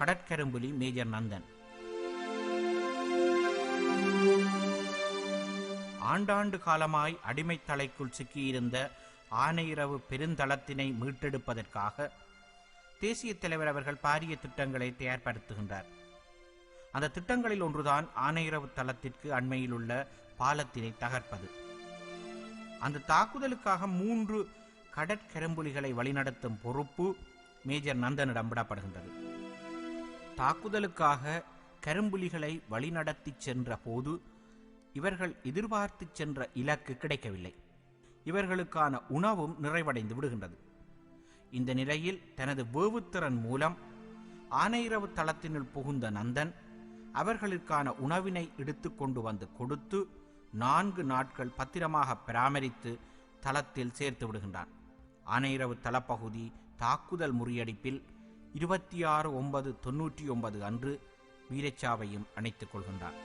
கடற்கரும்புலி major Nandan. ஆண்டாண்டு காலமாய் அடிமைத் தலைக்குள் சிக்கியிருந்த ஆனையிரவு பெருந்தளத்தினை மீட்டெடுப்பதற்காக தேசிய தலைவர் அவர்கள் பாரிய திட்டங்களை தயார்படுத்துகின்றார். அந்த திட்டங்களில் ஒன்றுதான் ஆனையிரவு தளத்திற்கு அண்மையில் உள்ள பாலத்தினை தகர்ப்பது. அந்த தாக்குதலுக்காக மூன்று கடற்கரும்புலிகளை வழிநடத்தும் பொறுப்பு மேஜர் நந்தனிடம் விடப்படுகின்றது. தாக்குதலுக்காக கரும்புலிகளை வழிநடத்தி சென்ற போது இவர்கள் எதிர்பார்த்து சென்ற இலக்கு கிடைக்கவில்லை. இவர்களுக்கான உணவும் நிறைவடைந்து விடுகின்றது. இந்த நிலையில் தனது வேவுத்திறன் மூலம் ஆனையிரவு தளத்தினுள் புகுந்த நந்தன் அவர்களுக்கான உணவினை எடுத்துக்கொண்டு வந்து கொடுத்து நான்கு நாட்கள் பத்திரமாக பராமரித்து தளத்தில் சேர்த்து விடுகின்றான். ஆனையிரவு தளப்பகுதி தாக்குதல் முறியடிப்பில் இருபத்தி ஆறு ஒன்பது தொன்னூற்றி ஒன்பது அன்று வீரச்சாவையும் அணைத்துக் கொள்கின்றார்